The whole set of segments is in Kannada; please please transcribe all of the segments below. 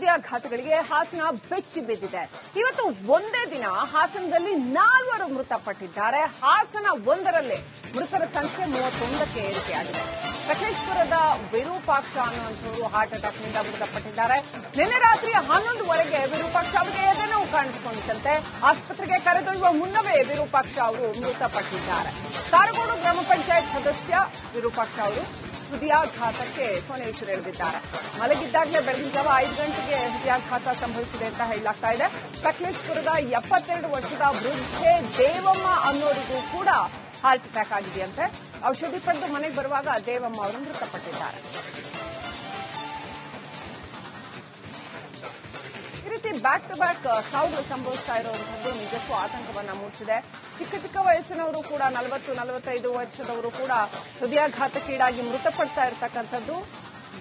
ಹೃದಯಾಘಾತಗಳಿಗೆ ಹಾಸನ ಬೆಚ್ಚಿ ಬಿದ್ದಿದೆ. ಇವತ್ತು ಒಂದೇ ದಿನ ಹಾಸನದಲ್ಲಿ ನಾಲ್ವರು ಮೃತಪಟ್ಟಿದ್ದಾರೆ. ಹಾಸನ ಒಂದರಲ್ಲೇ ಮೃತರ ಸಂಖ್ಯೆ ಮೂವತ್ತೊಂದಕ್ಕೆ ಏರಿಕೆಯಾಗಿದೆ. ಸಕಲೇಶ್ಪುರದ ವಿರೂಪಾಕ್ಷ ಅನ್ನುವಂಥವರು ಹಾರ್ಟ್ ಅಟ್ಯಾಕ್ನಿಂದ ಮೃತಪಟ್ಟಿದ್ದಾರೆ. ನಿನ್ನೆ ರಾತ್ರಿ ಹನ್ನೊಂದುವರೆಗೆ ವಿರೂಪಾಕ್ಷ ಅವರಿಗೆ ಎದೆನೋವು ಕಾಣಿಸಿಕೊಂಡಿದ್ದಂತೆ ಆಸ್ಪತ್ರೆಗೆ ಕರೆದೊಯ್ಯುವ ಮುನ್ನವೇ ವಿರೂಪಾಕ್ಷ ಅವರು ಮೃತಪಟ್ಟಿದ್ದಾರೆ. ಕಾರಗೋಡು ಗ್ರಾಮ ಪಂಚಾಯತ್ ಸದಸ್ಯ ವಿರೂಪಾಕ್ಷ ಅವರು ಹೃದಯಾಘಾತಕ್ಕೆ ಕೊನೆಯುಸಿರೆಳೆದಿದ್ದಾರೆ. ಮಲಗಿದ್ದಾಗಲೇ ಬೆಳಗಿನ ಜಾವ ಐದು ಗಂಟೆಗೆ ಹೃದಯಾಘಾತ ಸಂಭವಿಸಿದೆ ಅಂತ ಹೇಳಲಾಗ್ತಾ ಇದೆ. ಸಕಲೇಶ್ಪುರದ ಎಪ್ಪತ್ತೆರಡು ವರ್ಷದ ವೃದ್ಧೆ ದೇವಮ್ಮ ಅನ್ನೋರಿಗೂ ಕೂಡ ಹಾರ್ಟ್ ಅಟ್ಯಾಕ್ ಆಗಿದೆಯಂತೆ. ಔಷಧಿ ಪಡೆದು ಮನೆಗೆ ಬರುವಾಗ ದೇವಮ್ಮ ಅವರು ಮೃತಪಟ್ಟಿದ್ದಾರೆ. ರೀತಿ ಬ್ಯಾಕ್ ಟು ಬ್ಯಾಕ್ ಸಾವುಗಳು ಸಂಭವಿಸ್ತಾ ಇರುವಂತದ್ದು ನಿಜಕ್ಕೂ ಆತಂಕವನ್ನ ಮೂಡಿಸಿದೆ. ಚಿಕ್ಕ ಚಿಕ್ಕ ವಯಸ್ಸಿನವರು ಕೂಡ, ನಲವತ್ತು, ನಲವತ್ತೈದು ವರ್ಷದವರು ಕೂಡ ಹೃದಯಾಘಾತಕ್ಕೀಡಾಗಿ ಮೃತಪಡ್ತಾ ಇರತಕ್ಕಂಥದ್ದು.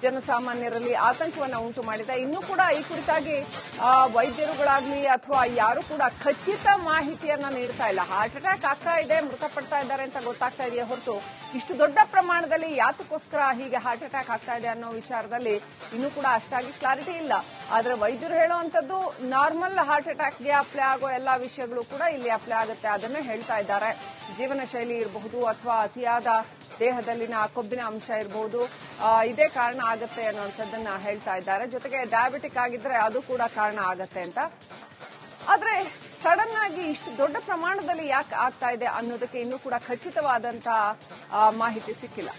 ಜನಸಾಮಾನ್ಯರಲ್ಲಿ ಆತಂಕವನ್ನು ಉಂಟು ಮಾಡಿದೆ. ಇನ್ನೂ ಕೂಡ ಈ ಕುರಿತಾಗಿ ವೈದ್ಯರುಗಳಾಗ್ಲಿ ಅಥವಾ ಯಾರು ಕೂಡ ಖಚಿತ ಮಾಹಿತಿಯನ್ನ ನೀಡ್ತಾ ಇಲ್ಲ. ಹಾರ್ಟ್ ಅಟ್ಯಾಕ್ ಆಗ್ತಾ ಇದೆ, ಮೃತಪಡ್ತಾ ಇದ್ದಾರೆ ಅಂತ ಗೊತ್ತಾಗ್ತಾ ಇದೆಯಾ ಹೊರತು ಇಷ್ಟು ದೊಡ್ಡ ಪ್ರಮಾಣದಲ್ಲಿ ಯಾತಕ್ಕೋಸ್ಕರ ಹೀಗೆ ಹಾರ್ಟ್ ಅಟ್ಯಾಕ್ ಆಗ್ತಾ ಇದೆ ಅನ್ನೋ ವಿಚಾರದಲ್ಲಿ ಇನ್ನೂ ಕೂಡ ಅಷ್ಟಾಗಿ ಕ್ಲಾರಿಟಿ ಇಲ್ಲ. ಆದ್ರೆ ವೈದ್ಯರು ಹೇಳುವಂತದ್ದು ನಾರ್ಮಲ್ ಹಾರ್ಟ್ ಅಟ್ಯಾಕ್ಗೆ ಅಪ್ಲೈ ಆಗೋ ಎಲ್ಲಾ ವಿಷಯಗಳು ಕೂಡ ಇಲ್ಲಿ ಅಪ್ಲೈ ಆಗುತ್ತೆ. ಅದನ್ನೇ ಹೇಳ್ತಾ ಇದ್ದಾರೆ. ಜೀವನ ಶೈಲಿ ಇರಬಹುದು ಅಥವಾ ಅತಿಯಾದ ದೇಹದಲ್ಲಿನ ಕೊಬ್ಬಿನ ಅಂಶ ಇರಬಹುದು. ಇದೇ ಕಾರಣ ಆಗುತ್ತೆ ಅನ್ನುವಂಥದ್ದನ್ನ ಹೇಳ್ತಾ ಇದ್ದಾರೆ. ಜೊತೆಗೆ ಡಯಾಬಿಟಿಕ್ ಆಗಿದ್ರೆ ಅದು ಕೂಡ ಕಾರಣ ಆಗತ್ತೆ ಅಂತ. ಆದ್ರೆ ಸಡನ್ ಆಗಿ ಇಷ್ಟು ದೊಡ್ಡ ಪ್ರಮಾಣದಲ್ಲಿ ಯಾಕೆ ಆಗ್ತಾ ಇದೆ ಅನ್ನೋದಕ್ಕೆ ಇನ್ನೂ ಕೂಡ ಖಚಿತವಾದಂತ ಮಾಹಿತಿ ಸಿಕ್ಕಿಲ್ಲ.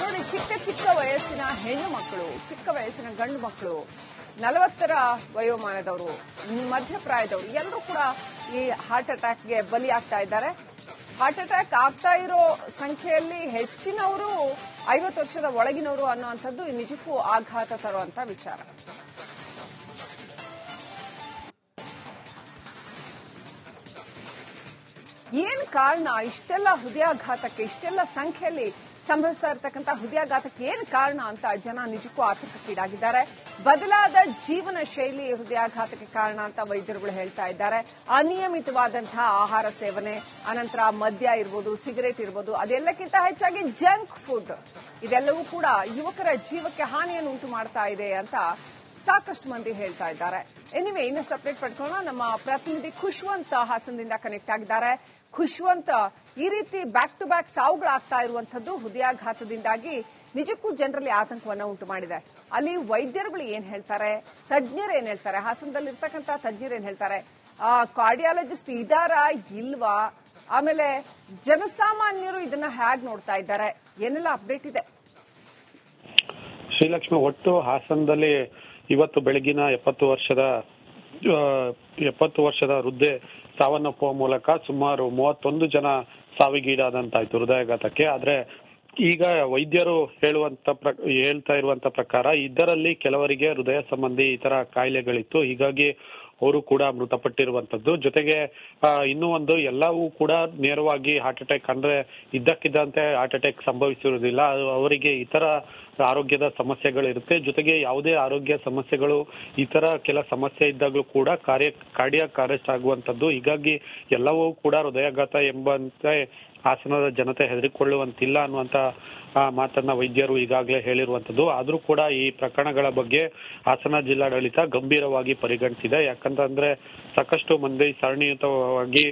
ನೋಡಿ, ಚಿಕ್ಕ ಚಿಕ್ಕ ವಯಸ್ಸಿನ ಹೆಣ್ಣು ಮಕ್ಕಳು, ಚಿಕ್ಕ ವಯಸ್ಸಿನ ಗಂಡು ಮಕ್ಕಳು, ನಲವತ್ತರ ವಯೋಮಾನದವರು, ಮಧ್ಯಪ್ರಾಯದವರು, ಎಲ್ಲರೂ ಕೂಡ ಈ ಹಾರ್ಟ್ ಅಟ್ಯಾಕ್ಗೆ ಬಲಿಯಾಗ್ತಾ ಇದ್ದಾರೆ. ಹಾರ್ಟ್ ಅಟ್ಯಾಕ್ ಆಗ್ತಾ ಇರೋ ಸಂಖ್ಯೆಯಲ್ಲಿ ಹೆಚ್ಚಿನವರು ಐವತ್ತು ವರ್ಷದ ಒಳಗಿನವರು ಅನ್ನುವಂಥದ್ದು ನಿಜಕ್ಕೂ ಆಘಾತ ತರುವಂತ ವಿಚಾರ. ಏನ್ ಕಾರಣ? ಇಷ್ಟೆಲ್ಲ ಹೃದಯಾಘಾತಕ್ಕೆ, ಇಷ್ಟೆಲ್ಲ ಸಂಖ್ಯೆಯಲ್ಲಿ ಸಂಭವಿಸ್ತಾ ಇರತಕ್ಕಂತ ಹೃದಯಾಘಾತಕ್ಕೆ ಏನು ಕಾರಣ ಅಂತ ಜನ ನಿಜಕ್ಕೂ ಆತಂಕಕ್ಕೀಡಾಗಿದ್ದಾರೆ. ಬದಲಾದ ಜೀವನ ಶೈಲಿ ಹೃದಯಾಘಾತಕ್ಕೆ ಕಾರಣ ಅಂತ ವೈದ್ಯರುಗಳು ಹೇಳ್ತಾ ಇದ್ದಾರೆ. ಅನಿಯಮಿತವಾದಂತಹ ಆಹಾರ ಸೇವನೆ, ಅನಂತರ ಮದ್ಯ ಇರ್ಬೋದು, ಸಿಗರೇಟ್ ಇರ್ಬೋದು, ಅದೆಲ್ಲಕ್ಕಿಂತ ಹೆಚ್ಚಾಗಿ ಜಂಕ್ ಫುಡ್. ಇದೆಲ್ಲವೂ ಕೂಡ ಯುವಕರ ಜೀವಕ್ಕೆ ಹಾನಿಯನ್ನು ಉಂಟು ಮಾಡ್ತಾ ಇದೆ ಅಂತ ಸಾಕಷ್ಟು ಮಂದಿ ಹೇಳ್ತಾ ಇದ್ದಾರೆ. ಎನಿವೆ ಇನ್ನಷ್ಟು ಅಪ್ಡೇಟ್ ಪಡ್ಕೊಳ್ಳೋಣ. ನಮ್ಮ ಪ್ರತಿನಿಧಿ ಖುಷ್ವಂತ್ ಹಾಸನದಿಂದ ಕನೆಕ್ಟ್ ಆಗಿದ್ದಾರೆ. ಖುಷ್ವಂತ್ ಈ ರೀತಿ ಬ್ಯಾಕ್ ಟು ಬ್ಯಾಕ್ ಸಾವುಗಳಾಗ್ತಾ ಇರುವಂತದ್ದು ಹೃದಯಾಘಾತದಿಂದಾಗಿ ನಿಜಕ್ಕೂ ಜನರಲ್ಲಿ ಆತಂಕವನ್ನ ಉಂಟು ಮಾಡಿದೆ ಅಲ್ಲಿ ವೈದ್ಯರುಗಳು ಏನ್ ಹೇಳ್ತಾರೆ? ತಜ್ಞರು ಏನ್ ಹೇಳ್ತಾರೆ? ಹಾಸನದಲ್ಲಿ ಇರ್ತಕ್ಕಂಥ ತಜ್ಞರು ಏನ್ ಹೇಳ್ತಾರೆ? ಆ ಕಾರ್ಡಿಯಾಲಜಿಸ್ಟ್ ಇದಾರಾ? ಇಲ್ವಾ? ಆಮೇಲೆ ಜನಸಾಮಾನ್ಯರು ಇದನ್ನ ಹೇಗ್ ನೋಡ್ತಾ ಇದ್ದಾರೆ? ಏನೆಲ್ಲ ಅಪ್ಡೇಟ್ ಇದೆ? ಶ್ರೀಲಕ್ಷ್ಮಿ, ಒಟ್ಟು ಹಾಸನದಲ್ಲಿ ಇವತ್ತು ಬೆಳಗಿನ ಎಪ್ಪತ್ತು ವರ್ಷದ ಎಪ್ಪತ್ತು ವರ್ಷದ ವೃದ್ಧೆ ಸಾವನ್ನಪ್ಪುವ ಮೂಲಕ ಸುಮಾರು ಮೂವತ್ತೊಂದು ಜನ ಸಾವಿಗೀಡಾದಂತಾಯ್ತು ಹೃದಯಾಘಾತಕ್ಕೆ. ಆದ್ರೆ ಈಗ ವೈದ್ಯರು ಹೇಳುವಂತ ಹೇಳ್ತಾ ಇರುವಂತ ಪ್ರಕಾರ ಇದರಲ್ಲಿ ಕೆಲವರಿಗೆ ಹೃದಯ ಸಂಬಂಧಿ ಇತರ ಕಾಯಿಲೆಗಳಿತ್ತು. ಹೀಗಾಗಿ ಅವರು ಕೂಡ ಮೃತಪಟ್ಟಿರುವಂತದ್ದು. ಜೊತೆಗೆ ಇನ್ನೂ ಒಂದು, ಎಲ್ಲವೂ ಕೂಡ ನೇರವಾಗಿ ಹಾರ್ಟ್ ಅಟ್ಯಾಕ್ ಅಂದ್ರೆ ಇದ್ದಕ್ಕಿದ್ದಂತೆ ಹಾರ್ಟ್ ಅಟ್ಯಾಕ್ ಸಂಭವಿಸಿರುವುದಿಲ್ಲ. ಅವರಿಗೆ ಇತರ ಆರೋಗ್ಯದ ಸಮಸ್ಯೆಗಳಿರುತ್ತೆ. ಜೊತೆಗೆ ಯಾವುದೇ ಆರೋಗ್ಯ ಸಮಸ್ಯೆಗಳು, ಇತರ ಕೆಲ ಸಮಸ್ಯೆ ಇದ್ದಾಗಲೂ ಕೂಡ ಕಾರ್ಯ ಕಾರ್ಡಿಯಾಕ್ ಅರೆಸ್ಟ್ ಆಗುವಂತದ್ದು. ಹೀಗಾಗಿ ಎಲ್ಲವೂ ಕೂಡ ಹೃದಯಾಘಾತ ಎಂಬಂತೆ ಹಾಸನದ ಜನತೆ ಹೆದರಿಕೊಳ್ಳುವಂತಿಲ್ಲ ಅನ್ನುವಂತ ಮಾತನ್ನ ವೈದ್ಯರು ಈಗಾಗಲೇ ಹೇಳಿರುವಂತದ್ದು. ಆದ್ರೂ ಕೂಡ ಈ ಪ್ರಕರಣಗಳ ಬಗ್ಗೆ ಹಾಸನ ಜಿಲ್ಲಾಡಳಿತ ಗಂಭೀರವಾಗಿ ಪರಿಗಣಿಸಿದೆ. ಯಾಕಂತಂದ್ರೆ ಸಾಕಷ್ಟು ಮಂದಿ ಸರಣಿಯುತವಾಗಿ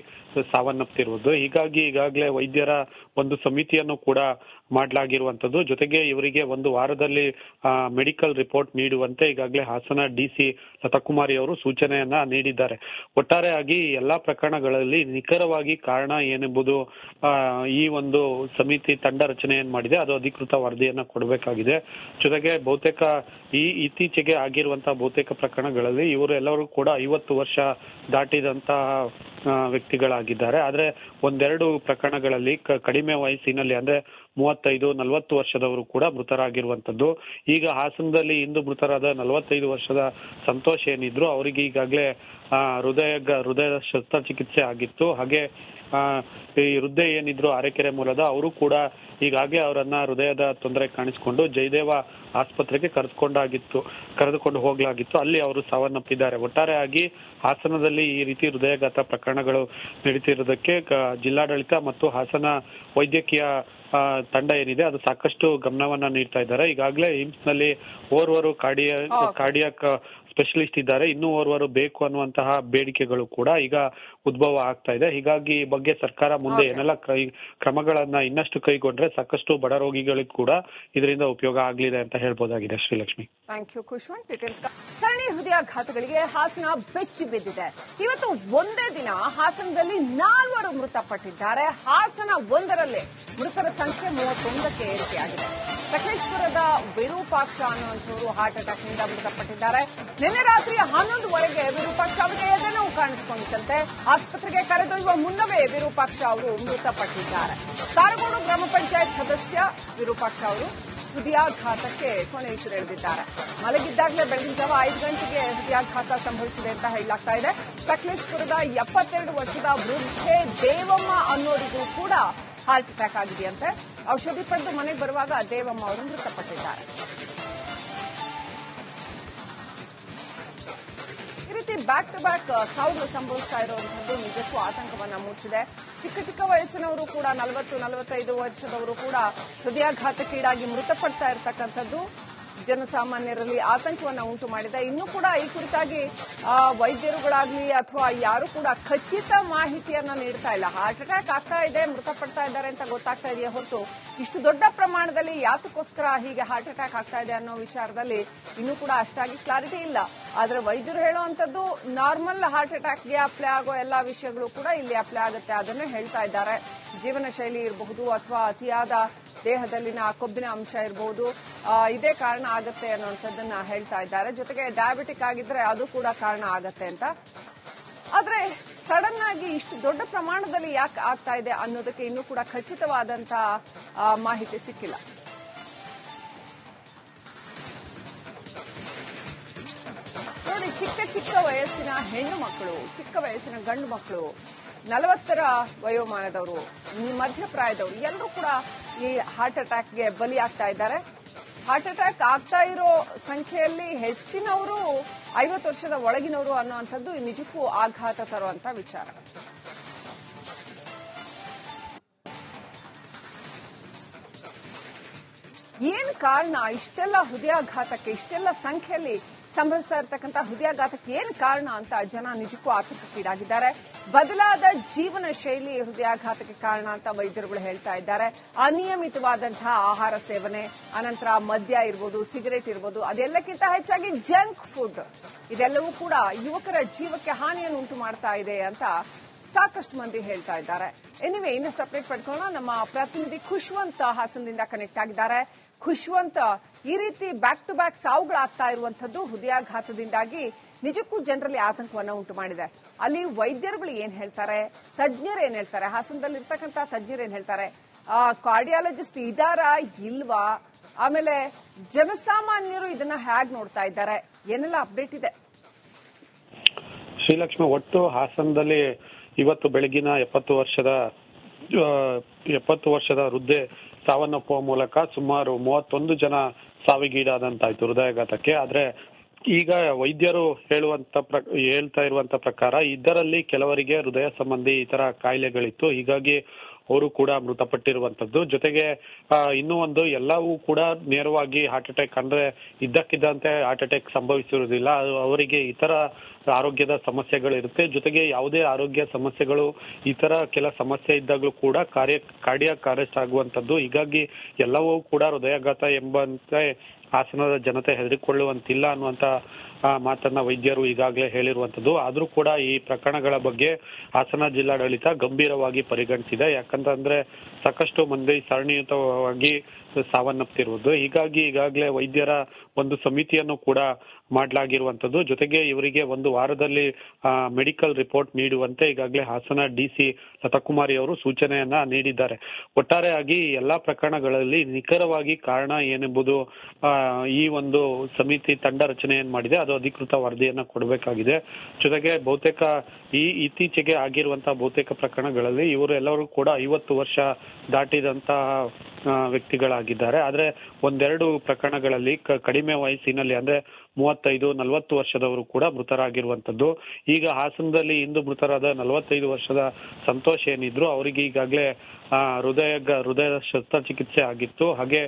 ಸಾವನ್ನಪ್ತಿರುವುದು. ಹೀಗಾಗಿ ಈಗಾಗಲೇ ವೈದ್ಯರ ಒಂದು ಸಮಿತಿಯನ್ನು ಕೂಡ ಮಾಡಲಾಗಿರುವಂತದ್ದು ಜೊತೆಗೆ ಇವರಿಗೆ ಒಂದು ವಾರದಲ್ಲಿ ಮೆಡಿಕಲ್ ರಿಪೋರ್ಟ್ ನೀಡುವಂತೆ ಈಗಾಗಲೇ ಹಾಸನ ಡಿಸಿ ಲತಾಕುಮಾರಿ ಅವರು ಸೂಚನೆಯನ್ನ ನೀಡಿದ್ದಾರೆ. ಒಟ್ಟಾರೆಯಾಗಿ ಎಲ್ಲಾ ಪ್ರಕರಣಗಳಲ್ಲಿ ನಿಖರವಾಗಿ ಕಾರಣ ಏನೆಂಬುದು ಈ ಒಂದು ಸಮಿತಿ ತಂಡ ರಚನೆ ಏನ್ ಮಾಡಿದೆ, ಅದು ಅಧಿಕೃತ ವರದಿಯನ್ನ ಕೊಡಬೇಕಾಗಿದೆ. ಜೊತೆಗೆ ಬಹುತೇಕ ಈ ಇತ್ತೀಚೆಗೆ ಆಗಿರುವಂತಹ ಬಹುತೇಕ ಪ್ರಕರಣಗಳಲ್ಲಿ ಇವರು ಎಲ್ಲರೂ ಕೂಡ ಐವತ್ತು ವರ್ಷ ದಾಟಿದಂತಹ ವ್ಯಕ್ತಿಗಳಾಗಿದ್ದಾರೆ. ಆದ್ರೆ ಒಂದೆರಡು ಪ್ರಕರಣಗಳಲ್ಲಿ ಕಡಿಮೆ ವಯಸ್ಸಿನಲ್ಲಿ, ಅಂದ್ರೆ ಮೂವತ್ತೈದು, ನಲವತ್ತು ವರ್ಷದವರು ಕೂಡ ಮೃತರಾಗಿರುವಂತದ್ದು ಈಗ ಹಾಸನದಲ್ಲಿ ಇಂದು ಮೃತರಾದ ನಲವತ್ತೈದು ವರ್ಷದ ಸಂತೋಷ್ ಏನಿದ್ರು, ಅವರಿಗೆ ಈಗಾಗಲೇ ಹೃದಯ ಹೃದಯ ಶಸ್ತ್ರಚಿಕಿತ್ಸೆ ಆಗಿತ್ತು. ಹಾಗೆ ಈ ಹೃದಯ ಏನಿದ್ರು ಅರೆಕೆರೆ ಮೂಲದ, ಅವರು ಕೂಡ ಈಗಾಗಲೇ ಅವರನ್ನ ಹೃದಯದ ತೊಂದರೆ ಕಾಣಿಸಿಕೊಂಡು ಜಯದೇವ ಆಸ್ಪತ್ರೆಗೆ ಕರೆದುಕೊಂಡಾಗಿತ್ತು, ಕರೆದುಕೊಂಡು ಹೋಗ್ಲಾಗಿತ್ತು. ಅಲ್ಲಿ ಅವರು ಸಾವನ್ನಪ್ಪಿದ್ದಾರೆ. ಒಟ್ಟಾರೆಯಾಗಿ ಹಾಸನದಲ್ಲಿ ಈ ರೀತಿ ಹೃದಯಘಾತ ಪ್ರಕರಣಗಳು ನಡೀತಿರೋದಕ್ಕೆ ಜಿಲ್ಲಾಡಳಿತ ಮತ್ತು ಹಾಸನ ವೈದ್ಯಕೀಯ ತಂಡ ಏನಿದೆ ಅದು ಸಾಕಷ್ಟು ಗಮನವನ್ನ ನೀಡ್ತಾ ಇದ್ದಾರೆ ಈಗಾಗಲೇ ಏಮ್ಸ್ನಲ್ಲಿ ಓರ್ವರು ಕಾರ್ಡಿಯ. ಕಾರ್ಡಿಯಾಕ್ ಸ್ಪೆಷಲಿಸ್ಟ್ ಇದ್ದಾರೆ ಇನ್ನೂ ಓರ್ವರು ಬೇಕು ಅನ್ನುವಂತಹ ಬೇಡಿಕೆಗಳು ಕೂಡ ಈಗ ಉದ್ಭವ ಆಗ್ತಾ ಇದೆ. ಹೀಗಾಗಿ ಈ ಬಗ್ಗೆ ಸರ್ಕಾರ ಮುಂದೆ. ಏನೆಲ್ಲ ಕೈ ಕ್ರಮಗಳನ್ನ ಇನ್ನಷ್ಟು ಕೈಗೊಂಡ್ರೆ ಸಾಕಷ್ಟು ಬಡ ರೋಗಿಗಳಿಗೆ ಕೂಡ ಇದರಿಂದ ಉಪಯೋಗ ಆಗಲಿದೆ ಅಂತ ಹೇಳ್ಬೋದಾಗಿದೆ Srilakshmi. Thank you Khushwant details ಸರಣಿ ಹೃದಯಾಘಾತಗಳಿಗೆ ಹಾಸನ ಬೆಚ್ಚಿ ಬಿದ್ದಿದೆ. ಇವತ್ತು ಒಂದೇ ದಿನ ಹಾಸನದಲ್ಲಿ ನಾಲ್ವರು ಮೃತಪಟ್ಟಿದ್ದಾರೆ. ಹಾಸನ ಒಂದರಲ್ಲೇ ಮೃತರ ಸಂಖ್ಯೆ ಮೂವತ್ತೊಂದಕ್ಕೆ ಏರಿಕೆಯಾಗಿದೆ. ಸಕಲೇಶ್ಪುರದ ವಿರೂಪಾಕ್ಷ ಅನ್ನುವಂಥವರು ಹಾರ್ಟ್ ಅಟ್ಯಾಕ್ನಿಂದ ಮೃತಪಟ್ಟಿದ್ದಾರೆ. ನಿನ್ನೆ ರಾತ್ರಿ ಹನ್ನೊಂದುವರೆಗೆ ವಿರೂಪಾಕ್ಷ ಅವರಿಗೆ ಎದೆನೋವು ಕಾಣಿಸಿಕೊಂಡಿದ್ದಂತೆ ಆಸ್ಪತ್ರೆಗೆ ಕರೆದೊಯ್ಯುವ ಮುನ್ನವೇ ವಿರೂಪಾಕ್ಷ ಅವರು ಮೃತಪಟ್ಟಿದ್ದಾರೆ. ತಾರಗೋಡು ಗ್ರಾಮ ಪಂಚಾಯತ್ ಸದಸ್ಯ ವಿರೂಪಾಕ್ಷ ಅವರು ಹೃದಯಾಘಾತಕ್ಕೆ ಕೊನೆಯುಸಿರೆಳೆದಿದ್ದಾರೆ ಮಲಗಿದ್ದಾಗಲೇ ಬೆಳಗಿನ ಜಾವ ಐದು ಗಂಟೆಗೆ ಹೃದಯಾಘಾತ ಸಂಭವಿಸಿದೆ ಅಂತ ಹೇಳಲಾಗ್ತಾ ಇದೆ. ಸಕಲೇಶ್ಪುರದ ಎಪ್ಪತ್ತೆರಡು ವರ್ಷದ ವೃದ್ಧೆ ದೇವಮ್ಮ ಅನ್ನೋರಿಗೂ ಕೂಡ ಹಾರ್ಟ್ ಅಟ್ಯಾಕ್ ಆಗಿದೆಯಂತೆ. ಔಷಧಿ ಪಡೆದು ಮನೆಗೆ ಬರುವಾಗ ದೇವಮ್ಮ ಅವರು ಮೃತಪಟ್ಟಿದ್ದಾರೆ. ರೀತಿ ಬ್ಯಾಕ್ ಟು ಬ್ಯಾಕ್ ಸಾವುಗಳು ಸಂಭವಿಸ್ತಾ ಇರುವಂತದ್ದು ನಿಜಕ್ಕೂ ಆತಂಕವನ್ನ ಮೂಡಿಸಿದೆ ಚಿಕ್ಕ ಚಿಕ್ಕ ವಯಸ್ಸಿನವರು ಕೂಡ, ನಲವತ್ತು, ನಲವತ್ತೈದು ವರ್ಷದವರು ಕೂಡ ಹೃದಯಾಘಾತಕ್ಕೀಡಾಗಿ ಮೃತಪಡ್ತಾ ಇರತಕ್ಕಂಥದ್ದು. ಜನಸಾಮಾನ್ಯರಲ್ಲಿ ಆತಂಕವನ್ನು ಉಂಟು ಮಾಡಿದೆ. ಇನ್ನೂ ಕೂಡ ಈ ಕುರಿತಾಗಿ ವೈದ್ಯರುಗಳಾಗಲಿ ಅಥವಾ ಯಾರು ಕೂಡ ಖಚಿತ ಮಾಹಿತಿಯನ್ನ ನೀಡ್ತಾ ಇಲ್ಲ. ಹಾರ್ಟ್ ಅಟ್ಯಾಕ್ ಆಗ್ತಾ ಇದೆ, ಮೃತಪಡ್ತಾ ಇದ್ದಾರೆ ಅಂತ ಗೊತ್ತಾಗ್ತಾ ಇದೆಯಾ ಹೊರತು ಇಷ್ಟು ದೊಡ್ಡ ಪ್ರಮಾಣದಲ್ಲಿ ಯಾತಕ್ಕೋಸ್ಕರ ಹೀಗೆ ಹಾರ್ಟ್ ಅಟ್ಯಾಕ್ ಆಗ್ತಾ ಇದೆ ಅನ್ನೋ ವಿಚಾರದಲ್ಲಿ ಇನ್ನೂ ಕೂಡ ಅಷ್ಟಾಗಿ ಕ್ಲಾರಿಟಿ ಇಲ್ಲ. ಆದ್ರೆ ವೈದ್ಯರು ಹೇಳುವಂತದ್ದು ನಾರ್ಮಲ್ ಹಾರ್ಟ್ ಅಟ್ಯಾಕ್ಗೆ ಅಪ್ಲೈ ಆಗೋ ಎಲ್ಲಾ ವಿಷಯಗಳು ಕೂಡ ಇಲ್ಲಿ ಅಪ್ಲೈ ಆಗುತ್ತೆ. ಅದನ್ನು ಹೇಳ್ತಾ ಇದ್ದಾರೆ. ಜೀವನ ಶೈಲಿ ಇರಬಹುದು ಅಥವಾ ಅತಿಯಾದ ದೇಹದಲ್ಲಿನ ಕೊಬ್ಬಿನ ಅಂಶ ಇರಬಹುದು ಇದೇ ಕಾರಣ ಆಗತ್ತೆ ಅನ್ನುವಂಥದ್ದನ್ನ ಹೇಳ್ತಾ ಇದ್ದಾರೆ. ಜೊತೆಗೆ ಡಯಾಬಿಟಿಕ್ ಆಗಿದ್ರೆ ಅದು ಕೂಡ ಕಾರಣ ಆಗತ್ತೆ ಅಂತ. ಆದ್ರೆ ಸಡನ್ ಆಗಿ ಇಷ್ಟು ದೊಡ್ಡ ಪ್ರಮಾಣದಲ್ಲಿ ಯಾಕೆ ಆಗ್ತಾ ಇದೆ ಅನ್ನೋದಕ್ಕೆ ಇನ್ನೂ ಕೂಡ ಖಚಿತವಾದಂತ ಮಾಹಿತಿ ಸಿಕ್ಕಿಲ್ಲ. ನೋಡಿ, ಚಿಕ್ಕ ಚಿಕ್ಕ ವಯಸ್ಸಿನ ಹೆಣ್ಣು ಮಕ್ಕಳು, ಚಿಕ್ಕ ವಯಸ್ಸಿನ ಗಂಡು ಮಕ್ಕಳು ನಲವತ್ತರ ವಯೋಮಾನದವರು ಮಧ್ಯಪ್ರಾಯದವರು, ಎಲ್ಲರೂ ಕೂಡ ಈ ಹಾರ್ಟ್ ಅಟ್ಯಾಕ್ಗೆ ಆಗ್ತಾ ಇದ್ದಾರೆ. ಹಾರ್ಟ್ ಅಟ್ಯಾಕ್ ಆಗ್ತಾ ಇರೋ ಸಂಖ್ಯೆಯಲ್ಲಿ ಹೆಚ್ಚಿನವರು ಐವತ್ತು ವರ್ಷದ ಒಳಗಿನವರು ಅನ್ನುವಂಥದ್ದು ನಿಜಕ್ಕೂ ಆಘಾತ ತರುವಂತ ವಿಚಾರ. ಏನ್ ಕಾರಣ? ಇಷ್ಟೆಲ್ಲ ಹೃದಯಾಘಾತಕ್ಕೆ, ಇಷ್ಟೆಲ್ಲ ಸಂಖ್ಯೆಯಲ್ಲಿ ಸಂಭವಿಸ್ತಾ ಇರತಕ್ಕಂತ ಹೃದಯಾಘಾತಕ್ಕೆ ಏನ್ ಕಾರಣ ಅಂತ ಜನ ನಿಜಕ್ಕೂ ಆತಂಕಕ್ಕೀಡಾಗಿದ್ದಾರೆ ಬದಲಾದ ಜೀವನ ಶೈಲಿ ಹೃದಯಾಘಾತಕ್ಕೆ ಕಾರಣ ಅಂತ ವೈದ್ಯರುಗಳು ಹೇಳ್ತಾ ಇದ್ದಾರೆ. ಅನಿಯಮಿತವಾದಂತಹ ಆಹಾರ ಸೇವನೆ, ಅನಂತರ ಮದ್ಯ ಇರ್ಬೋದು, ಸಿಗರೇಟ್ ಇರ್ಬೋದು, ಅದೆಲ್ಲಕ್ಕಿಂತ ಹೆಚ್ಚಾಗಿ ಜಂಕ್ ಫುಡ್. ಇದೆಲ್ಲವೂ ಕೂಡ ಯುವಕರ ಜೀವಕ್ಕೆ ಹಾನಿಯನ್ನು ಉಂಟು ಮಾಡ್ತಾ ಇದೆ ಅಂತ ಸಾಕಷ್ಟು ಮಂದಿ ಹೇಳ್ತಾ ಇದ್ದಾರೆ. ಎನಿವೆ ಇನ್ನಷ್ಟು ಅಪ್ಡೇಟ್ ಪಡ್ಕೊಳ್ಳೋಣ. ನಮ್ಮ ಪ್ರತಿನಿಧಿ ಖುಷ್ವಂತ್ ಹಾಸನದಿಂದ ಕನೆಕ್ಟ್ ಆಗಿದ್ದಾರೆ. ಖುಷ್ವಂತ್, ಈ ರೀತಿ ಬ್ಯಾಕ್ ಟು ಬ್ಯಾಕ್ ಸಾವುಗಳಾಗ್ತಾ ಇರುವಂತದ್ದು ಹೃದಯಾಘಾತದಿಂದಾಗಿ ನಿಜಕ್ಕೂ ಜನರಲ್ಲಿ ಆತಂಕವನ್ನು ಉಂಟು ಮಾಡಿದೆ. ಅಲ್ಲಿ ವೈದ್ಯರುಗಳು ಏನ್ ಹೇಳ್ತಾರೆ? ತಜ್ಞರು ಏನ್ ಹೇಳ್ತಾರೆ? ಹಾಸನದಲ್ಲಿ ಇರ್ತಕ್ಕಂತ ತಜ್ಞರು ಏನ್ ಹೇಳ್ತಾರೆ? ಕಾರ್ಡಿಯಾಲಜಿಸ್ಟ್ ಇದಾರಾ? ಇಲ್ವಾ? ಆಮೇಲೆ ಜನಸಾಮಾನ್ಯರು ಇದನ್ನ ಹೇಗ್ ನೋಡ್ತಾ ಇದ್ದಾರೆ? ಏನೆಲ್ಲ ಅಪ್ಡೇಟ್ ಇದೆ? ಶ್ರೀಲಕ್ಷ್ಮಿ, ಒಟ್ಟು ಹಾಸನದಲ್ಲಿ ಇವತ್ತು ಬೆಳಗಿನ ಎಪ್ಪತ್ತು ವರ್ಷದ ಎಪ್ಪತ್ತು ವರ್ಷದ ವೃದ್ಧೆ ಸಾವನ್ನಪ್ಪುವ ಮೂಲಕ ಸುಮಾರು ಮೂವತ್ತೊಂದು ಜನ ಸಾವಿಗೀಡಾದಂತಾಯ್ತು ಹೃದಯಾಘಾತಕ್ಕೆ. ಆದ್ರೆ ಈಗ ವೈದ್ಯರು ಹೇಳುವಂತ ಹೇಳ್ತಾ ಇರುವಂತ ಪ್ರಕಾರ ಇದರಲ್ಲಿ ಕೆಲವರಿಗೆ ಹೃದಯ ಸಂಬಂಧಿ ಇತರ ಕಾಯಿಲೆಗಳಿತ್ತು. ಹೀಗಾಗಿ ಅವರು ಕೂಡ ಮೃತಪಟ್ಟಿರುವಂತದ್ದು. ಜೊತೆಗೆ ಇನ್ನೂ ಒಂದು ಎಲ್ಲವೂ ಕೂಡ ನೇರವಾಗಿ ಹಾರ್ಟ್ ಅಟ್ಯಾಕ್ ಅಂದ್ರೆ ಇದ್ದಕ್ಕಿದ್ದಂತೆ ಹಾರ್ಟ್ ಅಟ್ಯಾಕ್ ಸಂಭವಿಸಿರುವುದಿಲ್ಲ. ಅವರಿಗೆ ಇತರ ಆರೋಗ್ಯದ ಸಮಸ್ಯೆಗಳಿರುತ್ತೆ ಜೊತೆಗೆ ಯಾವುದೇ ಆರೋಗ್ಯ ಸಮಸ್ಯೆಗಳು ಇತರ ಕೆಲ ಸಮಸ್ಯೆ ಇದ್ದಾಗಲೂ ಕೂಡ ಕಾರ್ಯ, ಕಾರ್ಡಿಯಾಕ್ ಅರೆಸ್ಟ್ ಆಗುವಂತದ್ದು ಹೀಗಾಗಿ ಎಲ್ಲವೂ ಕೂಡ ಹೃದಯಾಘಾತ ಎಂಬಂತೆ ಹಾಸನದ ಜನತೆ ಹೆದರಿಕೊಳ್ಳುವಂತಿಲ್ಲ ಅನ್ನುವಂತ ಮಾತನ್ನ ವೈದ್ಯರು ಈಗಾಗಲೇ ಹೇಳಿರುವಂತದ್ದು ಆದ್ರೂ ಕೂಡ ಈ ಪ್ರಕರಣಗಳ ಬಗ್ಗೆ ಹಾಸನ ಜಿಲ್ಲಾಡಳಿತ ಗಂಭೀರವಾಗಿ ಪರಿಗಣಿಸಿದೆ. ಯಾಕಂತಂದ್ರೆ ಸಾಕಷ್ಟು ಮಂದಿ ಸರಣಿಯುತವಾಗಿ ಸಾವನ್ನಪ್ಪಿರುವುದು. ಹೀಗಾಗಿ ಈಗಾಗಲೇ ವೈದ್ಯರ ಒಂದು ಸಮಿತಿಯನ್ನು ಕೂಡ ಮಾಡಲಾಗಿರುವಂತದ್ದು ಜೊತೆಗೆ ಇವರಿಗೆ ಒಂದು ವಾರದಲ್ಲಿ ಮೆಡಿಕಲ್ ರಿಪೋರ್ಟ್ ನೀಡುವಂತೆ ಈಗಾಗಲೇ ಹಾಸನ ಡಿಸಿ ಲತಾಕುಮಾರಿ ಅವರು ಸೂಚನೆಯನ್ನ ನೀಡಿದ್ದಾರೆ. ಒಟ್ಟಾರೆಯಾಗಿ ಎಲ್ಲಾ ಪ್ರಕರಣಗಳಲ್ಲಿ ನಿಖರವಾಗಿ ಕಾರಣ ಏನೆಂಬುದು ಈ ಒಂದು ಸಮಿತಿ ತಂಡ ರಚನೆ ಏನ್ ಮಾಡಿದೆ ಅದು ಅಧಿಕೃತ ವರದಿಯನ್ನ ಕೊಡಬೇಕಾಗಿದೆ. ಜೊತೆಗೆ ಬಹುತೇಕ ಈ ಇತ್ತೀಚೆಗೆ ಆಗಿರುವಂತಹ ಬಹುತೇಕ ಪ್ರಕರಣಗಳಲ್ಲಿ ಇವರು ಎಲ್ಲರೂ ಕೂಡ ಐವತ್ತು ವರ್ಷ ದಾಟಿದಂತಹ ಆ, ವ್ಯಕ್ತಿಗಳಾಗಿದ್ದಾರೆ ಆದ್ರೆ ಒಂದೆರಡು ಪ್ರಕರಣಗಳಲ್ಲಿ ಕಡಿಮೆ ವಯಸ್ಸಿನಲ್ಲಿ ಅಂದ್ರೆ ಮೂವತ್ತೈದು, ನಲವತ್ತು ವರ್ಷದವರು ಕೂಡ ಮೃತರಾಗಿರುವಂತದ್ದು ಈಗ ಹಾಸನದಲ್ಲಿ ಇಂದು ಮೃತರಾದ ನಲವತ್ತೈದು ವರ್ಷದ ಸಂತೋಷ್ ಏನಿದ್ರು, ಅವರಿಗೆ ಈಗಾಗಲೇ ಹೃದಯ ಹೃದಯದ ಶಸ್ತ್ರಚಿಕಿತ್ಸೆ ಆಗಿತ್ತು. ಹಾಗೆ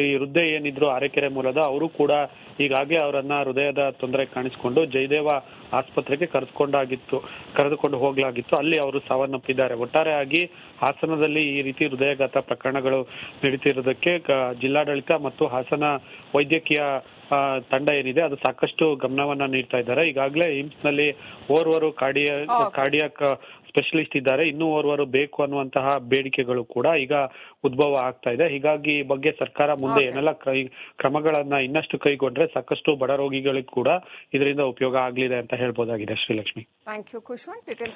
ಈ ಹೃದಯ ಏನಿದ್ರು ಅರೆಕೆರೆ ಮೂಲದ, ಅವರು ಕೂಡ ಈಗಾಗೆ ಅವರನ್ನ ಹೃದಯದ ತೊಂದರೆ ಕಾಣಿಸಿಕೊಂಡು ಜಯದೇವ ಆಸ್ಪತ್ರೆಗೆ ಕರೆದುಕೊಂಡಾಗಿತ್ತು, ಕರೆದುಕೊಂಡು ಹೋಗ್ಲಾಗಿತ್ತು. ಅಲ್ಲಿ ಅವರು ಸಾವನ್ನಪ್ಪಿದ್ದಾರೆ. ಒಟ್ಟಾರೆಯಾಗಿ ಹಾಸನದಲ್ಲಿ ಈ ರೀತಿ ಹೃದಯಘಾತ ಪ್ರಕರಣಗಳು ನಡೀತಿರೋದಕ್ಕೆ ಜಿಲ್ಲಾಡಳಿತ ಮತ್ತು ಹಾಸನ ವೈದ್ಯಕೀಯ ತಂಡ ಏನಿದೆ ಅದು ಸಾಕಷ್ಟು ಗಮನವನ್ನ ನೀಡ್ತಾ ಇದ್ದಾರೆ. ಈಗಾಗಲೇ ಏಮ್ಸ್ನಲ್ಲಿ ಓರ್ವರು ಕಾರ್ಡಿಯ. ಕಾರ್ಡಿಯಾಕ್ ಸ್ಪೆಷಲಿಸ್ಟ್ ಇದ್ದಾರೆ. ಇನ್ನೂ ಓರ್ವರು ಬೇಕು ಅನ್ನುವಂತಹ ಬೇಡಿಕೆಗಳು ಕೂಡ ಈಗ ಉದ್ಭವ ಆಗ್ತಾ ಇದೆ. ಹೀಗಾಗಿ ಈ ಬಗ್ಗೆ ಸರ್ಕಾರ ಮುಂದೆ. ಏನೆಲ್ಲ ಕ್ರಮಗಳನ್ನ ಇನ್ನಷ್ಟು ಕೈಗೊಂಡ್ರೆ ಸಾಕಷ್ಟು ಬಡ ರೋಗಿಗಳಿಗೆ ಕೂಡ ಇದರಿಂದ ಉಪಯೋಗ ಆಗ್ಲಿದೆ ಅಂತ ಹೇಳ್ಬೋದಾಗಿದೆ ಶ್ರೀಲಕ್ಷ್ಮಿ. Thank you details